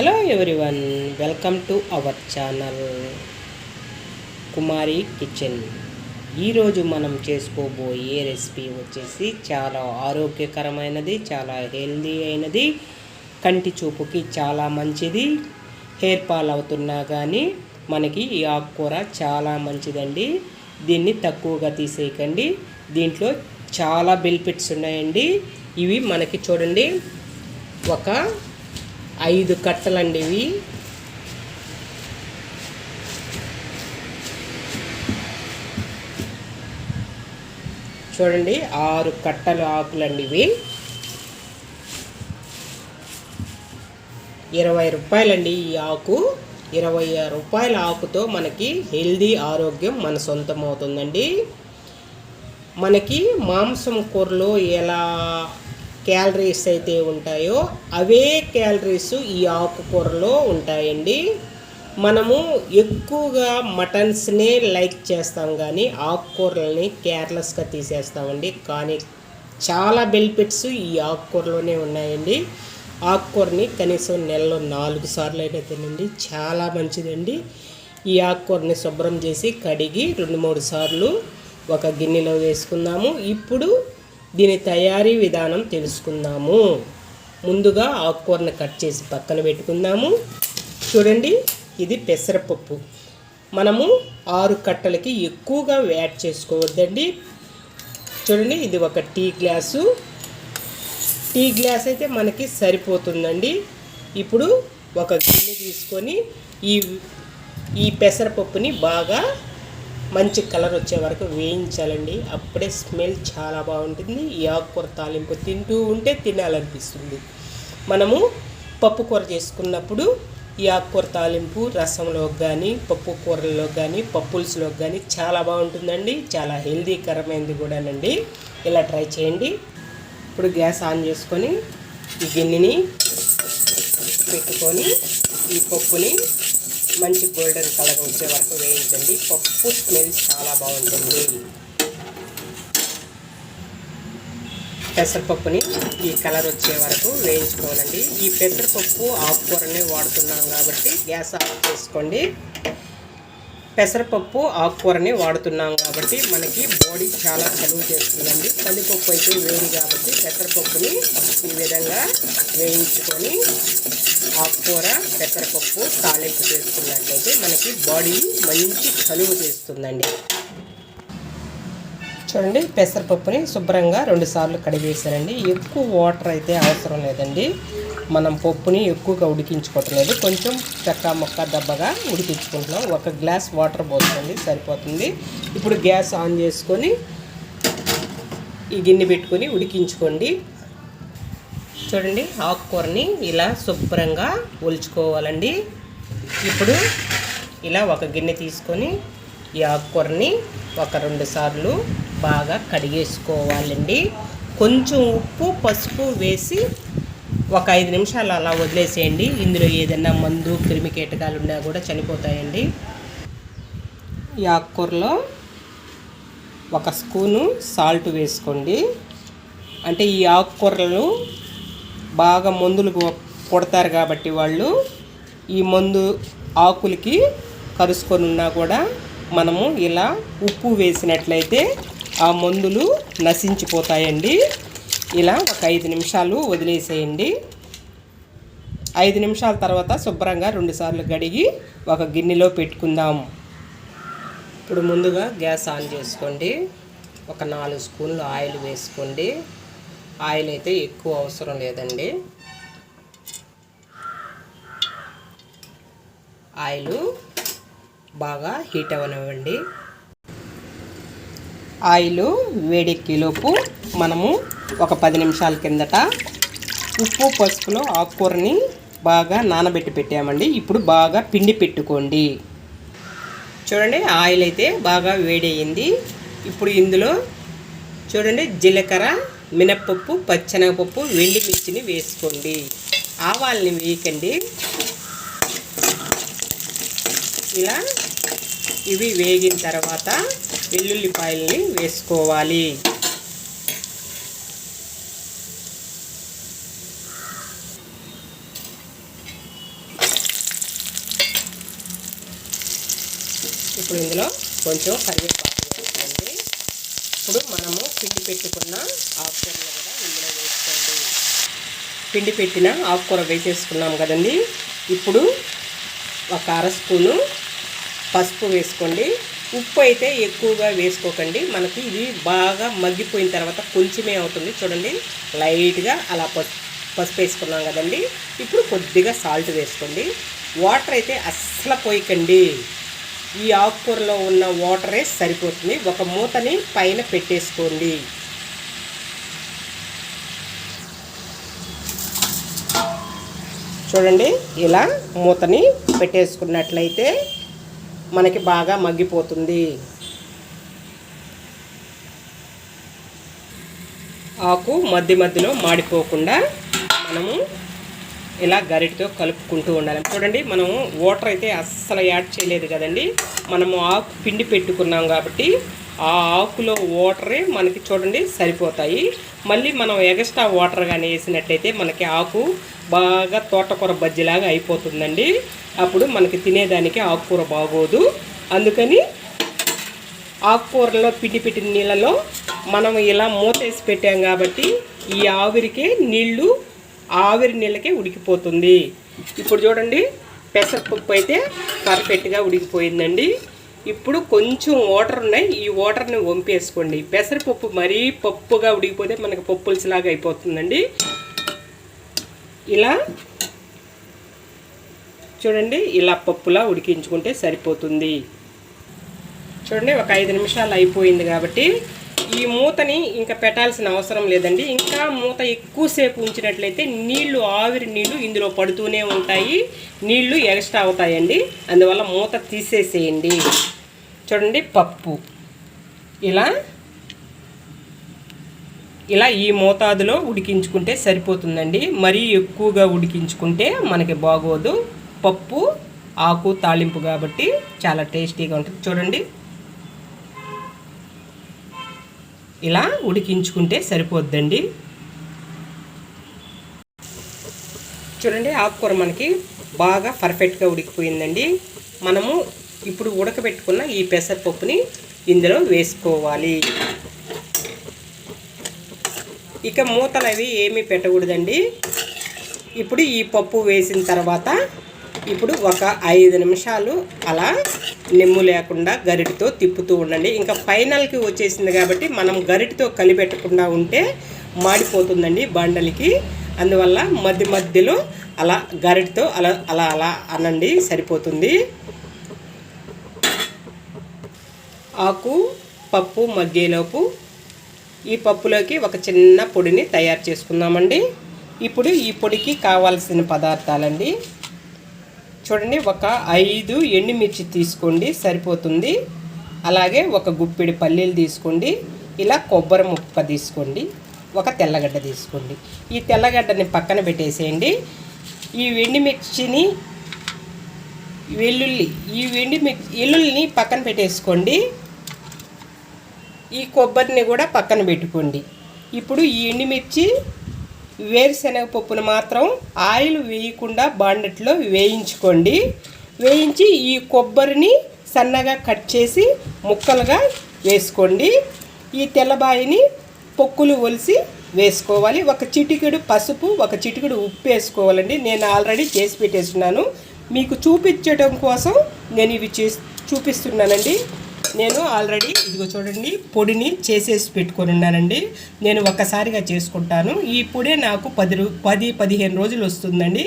Hello everyone welcome to our channel Kumari kitchen ఈరోజు మనం చేసుకోబోయే రెసిపీ వచ్చేసి చాలా ఆరోగ్యకరమైనది చాలా హెల్దీ అయినది కంటి చూపుకి చాలా మంచిది. హెయిర్ ఫాల్ అవుతున్నా కానీ మనకి ఈ ఆకుకూర చాలా మంచిదండి. దీన్ని తక్కువగా తీసేయకండి. దీంట్లో చాలా బెనిఫిట్స్ ఉన్నాయండి. ఇవి మనకి చూడండి. ఒక ఐదు కట్టలండి ఇవి చూడండి ఆరు కట్టలు ఆకులండి ఇవి ఇరవై రూపాయలండి ఈ ఆకు. ఇరవై రూపాయల ఆకుతో మనకి హెల్దీ ఆరోగ్యం మన సొంతం అవుతుందండి మనకి మాంసం కూరలో ఎలా క్యాలరీస్ అయితే ఉంటాయో అవే క్యాలరీస్ ఈ ఆకుకూరలో ఉంటాయండి. మనము ఎక్కువగా మటన్స్నే లైక్ చేస్తాం కానీ ఆకుకూరలని కేర్లెస్గా తీసేస్తామండి. కానీ చాలా బెనిఫిట్స్ ఈ ఆకుకూరలోనే ఉన్నాయండి. ఆకుకూరని కనీసం నెలలో నాలుగు సార్లు అయినా తినండి. చాలా మంచిదండి. ఈ ఆకుకూరని శుభ్రం చేసి కడిగి రెండు మూడు సార్లు ఒక గిన్నెలో వేసుకుందాము. ఇప్పుడు దీని తయారీ విధానం తెలుసుకుందాము. ముందుగా ఆకుకూరని కట్ చేసి పక్కన పెట్టుకుందాము. చూడండి ఇది పెసరపప్పు. మనము ఆరు కట్టలకి ఎక్కువగా యాడ్ చేసుకోవద్దండి. చూడండి ఇది ఒక టీ గ్లాసు. టీ గ్లాస్ అయితే మనకి సరిపోతుందండి. ఇప్పుడు ఒక గిన్నె తీసుకొని ఈ ఈ పెసరపప్పుని బాగా మంచి కలర్ వచ్చే వరకు వేయించాలండి. అప్పుడే స్మెల్ చాలా బాగుంటుంది. ఈ ఆకుకూర తాలింపు తింటూ ఉంటే తినాలనిపిస్తుంది. మనము పప్పు కూర చేసుకున్నప్పుడు ఈ ఆకుకూర తాలింపు రసంలో కానీ పప్పు కూరల్లో కానీ పప్పుల్స్లో కానీ చాలా బాగుంటుందండి. చాలా హెల్దీకరమైనది కూడానండి. ఇలా ట్రై చేయండి. ఇప్పుడు గ్యాస్ ఆన్ చేసుకొని ఈ గిన్నెని పెట్టుకొని ఈ పప్పుని మంచి గోల్డెన్ కలర్ వచ్చే వరకు వేయించండి. పప్పు స్మెల్ చాలా బాగుంటుంది. పెసరపప్పుని ఈ కలర్ వచ్చే వరకు వేయించుకోవాలండి. ఈ పెసరపప్పు ఆకుకూరని వాడుతున్నాం కాబట్టి గ్యాస్ ఆఫ్ చేసుకోండి. పెసరపప్పు ఆకుకూరని వాడుతున్నాం కాబట్టి మనకి బాడీ చాలా చలువ చేస్తుందండి. కందిపప్పు అయితే వేడి కాబట్టి పెసరపప్పుని ఈ విధంగా వేయించుకొని ఆకుకూర పెసరపప్పు తాలింపు చేసుకున్నట్లయితే మనకి బాడీ మంచి చలువ చేస్తుందండి. చూడండి పెసరపప్పుని శుభ్రంగా రెండుసార్లు కడిగేసానండి ఎక్కువ వాటర్ అయితే అవసరం లేదండి. మనం పప్పుని ఎక్కువగా ఉడికించుకోవటం లేదు. కొంచెం చెక్క మొక్క దెబ్బగా ఉడికించుకుంటున్నాం. ఒక గ్లాస్ వాటర్ పోతుంది సరిపోతుంది. ఇప్పుడు గ్యాస్ ఆన్ చేసుకొని ఈ గిన్నె పెట్టుకొని ఉడికించుకోండి. చూడండి ఆకుకూరని ఇలా శుభ్రంగా ఒలుచుకోవాలండి. ఇప్పుడు ఇలా ఒక గిన్నె తీసుకొని ఈ ఆకుకూరని ఒక రెండు సార్లు బాగా కడిగేసుకోవాలండి. కొంచెం ఉప్పు పసుపు వేసి ఒక ఐదు నిమిషాలు అలా వదిలేసేయండి. ఇందులో ఏదైనా మందు క్రిమి కీటకాలు ఉన్నా కూడా చనిపోతాయండి. ఈ ఆకుకూరలో ఒక స్పూను సాల్ట్ వేసుకోండి. అంటే ఈ ఆకుకూరలు బాగా మందులు కొడతారు కాబట్టి వాళ్ళు ఈ మందు ఆకులకి కరుసుకొని ఉన్నా కూడా మనము ఇలా ఉప్పు వేసినట్లయితే ఆ మందులు నశించిపోతాయండి. ఇలా ఒక ఐదు నిమిషాలు వదిలేసేయండి. ఐదు నిమిషాల తర్వాత శుభ్రంగా రెండుసార్లు గడిగి ఒక గిన్నెలో పెట్టుకుందాం. ఇప్పుడు ముందుగా గ్యాస్ ఆన్ చేసుకోండి. ఒక నాలుగు స్పూన్లు ఆయిల్ వేసుకోండి. ఆయిల్ అయితే ఎక్కువ అవసరం లేదండి. ఆయిల్ బాగా హీట్ అవ్వనివ్వండి. ఆయిల్ వేడెక్కేలోపు మనము ఒక పది నిమిషాల కిందట ఉప్పు పసుపులో ఆకుకూరని బాగా నానబెట్టి పెట్టామండి. ఇప్పుడు బాగా పిండి పెట్టుకోండి. చూడండి ఆయిల్ అయితే బాగా వేడయింది ఇప్పుడు ఇందులో చూడండి జీలకర్ర మినప్పప్పు పచ్చెనగపప్పు వెండి మిర్చిని వేసుకోండి. ఆవాల్ని వేయకండి. ఇలా ఇవి వేగిన తర్వాత వెల్లుల్లిపాయల్ని వేసుకోవాలి. ఇప్పుడు ఇందులో కొంచెం కరివేపాకు వేసుకోండి. ఇప్పుడు మనము పిండి పెట్టుకున్న ఆకుకూరలు కూడా ఇందులో వేసుకోండి. పిండి పెట్టిన ఆకుకూర వేసేసుకున్నాం కదండి. ఇప్పుడు ఒక అర స్పూను పసుపు వేసుకోండి. ఉప్పు అయితే ఎక్కువగా వేసుకోకండి. మనకి ఇది బాగా మగ్గిపోయిన తర్వాత కొంచెమే అవుతుంది. చూడండి లైట్గా అలా పసుపు పసుపు వేసుకున్నాం కదండి. ఇప్పుడు కొద్దిగా సాల్ట్ వేసుకోండి. వాటర్ అయితే అస్సలు పోయకండి. ఈ ఆకుకూరలో ఉన్న వాటరే సరిపోతుంది. ఒక మూతని పైన పెట్టేసుకోండి. చూడండి ఇలా మూతని పెట్టేసుకున్నట్లయితే మనకి బాగా మగ్గిపోతుంది. ఆకు మధ్య మధ్యలో మాడిపోకుండా మనము ఇలా గరిటితో కలుపుకుంటూ ఉండాలి. చూడండి మనము వాటర్ అయితే అస్సలు యాడ్ చేయలేదు కదండి. మనము ఆకు పిండి పెట్టుకున్నాం కాబట్టి ఆ ఆకులో వాటరే మనకి చూడండి సరిపోతాయి. మళ్ళీ మనం ఎగస్ట్రా వాటర్ కానీ వేసినట్లయితే మనకి ఆకు బాగా తోటకూర బజ్జిలాగా అయిపోతుందండి. అప్పుడు మనకి తినేదానికి ఆకుకూర బాగోదు. అందుకని ఆకుకూరలో పిండి పెట్టిన నీళ్ళలో మనం ఇలా మూతేసి పెట్టాం కాబట్టి ఈ ఆవిరికి నీళ్ళు ఆవిరి నీళ్ళకే ఉడికిపోతుంది. ఇప్పుడు చూడండి పెసరపప్పు అయితే పర్ఫెక్ట్గా ఉడికిపోయిందండి. ఇప్పుడు కొంచెం వాటర్ ఉన్నాయి ఈ వాటర్ని వంపేసుకోండి. పెసరపప్పు మరీ పప్పుగా ఉడికిపోతే మనకు పప్పులుసులాగా అయిపోతుందండి. ఇలా చూడండి ఇలా పప్పులా ఉడికించుకుంటే సరిపోతుంది. చూడండి ఒక ఐదు నిమిషాలు అయిపోయింది కాబట్టి ఈ మూతని ఇంకా పెట్టాల్సిన అవసరం లేదండి. ఇంకా మూత ఎక్కువసేపు ఉంచినట్లయితే నీళ్ళు ఆవిరి నీళ్ళు ఇందులో పడుతూనే ఉంటాయి. నీళ్ళు ఎక్స్ట్రా అవుతాయండి. అందువల్ల మూత తీసేసేయండి. చూడండి పప్పు. ఇలా ఇలా ఈ మోతాదులో ఉడికించుకుంటే సరిపోతుందండి. మరీ ఎక్కువగా ఉడికించుకుంటే మనకి బాగోదు. పప్పు ఆకు తాలింపు కాబట్టి చాలా టేస్టీగా ఉంటుంది. చూడండి. ఇలా ఉడికించుకుంటే సరిపోద్దండి. చూడండి ఆకుకూర మనకి బాగా పర్ఫెక్ట్గా ఉడికిపోయిందండి. మనము ఇప్పుడు ఉడకబెట్టుకున్న ఈ పెసరపప్పుని ఇందులో వేసుకోవాలి. ఇక మూతలు అవి ఏమీ పెట్టకూడదండి. ఇప్పుడు ఈ పప్పు వేసిన తర్వాత ఇప్పుడు ఒక ఐదు నిమిషాలు అలా నిమ్ము లేకుండా గరిటితో తిప్పుతూ ఉండండి. ఇంకా ఫైనల్కి వచ్చేసింది కాబట్టి మనం గరిటితో కలిపెట్టకుండా ఉంటే మాడిపోతుందండి బండలకి. అందువల్ల మధ్య మధ్యలో అలా గరిటితో అలా అలా అలా అనండి సరిపోతుంది. ఆకు పప్పు మగ్గేలోపు ఈ పప్పులోకి ఒక చిన్న పొడిని తయారు చేసుకుందామండి. ఇప్పుడు ఈ పొడికి కావాల్సిన పదార్థాలండి. చూడండి ఒక ఐదు ఎండుమిర్చి తీసుకోండి సరిపోతుంది. అలాగే ఒక గుప్పిడి పల్లీలు తీసుకోండి ఇలా కొబ్బరి ముక్క తీసుకోండి ఒక తెల్లగడ్డ తీసుకోండి. ఈ తెల్లగడ్డని పక్కన పెట్టేసేయండి. ఈ ఎండుమిర్చిని వెల్లుల్లి ఈ ఎండు వెల్లుల్లిని పక్కన పెట్టేసుకోండి. ఈ కొబ్బరిని కూడా పక్కన పెట్టుకోండి. ఇప్పుడు ఈ ఎండుమిర్చి వేరుశనగ పప్పును మాత్రం ఆయిల్ వేయకుండా బాండెట్లో వేయించుకోండి. వేయించి ఈ కొబ్బరిని సన్నగా కట్ చేసి ముక్కలుగా వేసుకోండి. ఈ తెల్లబాయిని పొక్కులు ఒలిసి వేసుకోవాలి. ఒక చిటికెడు పసుపు ఒక చిటికెడు ఉప్పు వేసుకోవాలండి. నేను ఆల్రెడీ చేసి పెట్టేస్తున్నాను. మీకు చూపించడం కోసం నేను ఇవి చేసి చూపిస్తున్నానండి. నేను ఆల్రెడీ ఇదిగో చూడండి పొడిని చేసేసి పెట్టుకొని ఉన్నానండి. నేను ఒక్కసారిగా చేసుకుంటాను. ఈ పొడి నాకు పది పది పదిహేను రోజులు వస్తుందండి.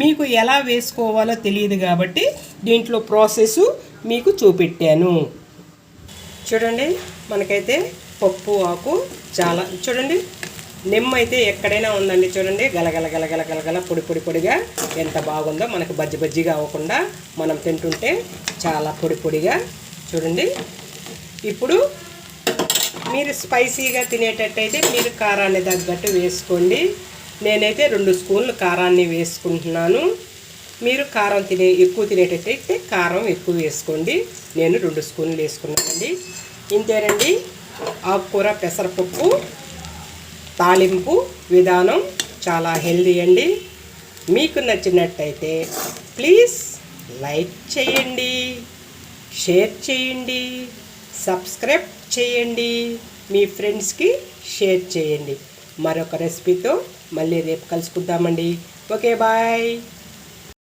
మీకు ఎలా వేసుకోవాలో తెలియదు కాబట్టి దీంట్లో ప్రాసెస్ మీకు చూపెట్టాను. చూడండి మనకైతే పప్పు ఆకు చాలా చూడండి నిమ్మ అయితే ఎక్కడైనా ఉందండి చూడండి. గలగల గలగల గలగల పొడి పొడి పొడిగా ఎంత బాగుందో మనకు బజ్జి బజ్జిగా అవ్వకుండా మనం తింటుంటే చాలా పొడి పొడిగా చూడండి. ఇప్పుడు మీరు స్పైసీగా తినేటట్టయితే మీరు కారాన్ని తగ్గట్టు వేసుకోండి. నేనైతే రెండు స్పూన్లు కారాన్ని వేసుకుంటున్నాను. మీరు కారం తినే ఎక్కువ తినేటట్టయితే కారం ఎక్కువ వేసుకోండి. నేను రెండు స్పూన్లు వేసుకున్నానండి. ఇంతేనండి. ఆకుకూర పెసరపప్పు తాలింపు విధానం చాలా హెల్దీ అండి. మీకు నచ్చినట్టయితే ప్లీజ్ లైక్ చేయండి. షేర్ చేయండి సబ్స్క్రైబ్ చేయండి మీ ఫ్రెండ్స్కి షేర్ చేయండి. మరొక రెసిపీతో మళ్ళీ రేపు కలుసుకుందామండి. Okay bye.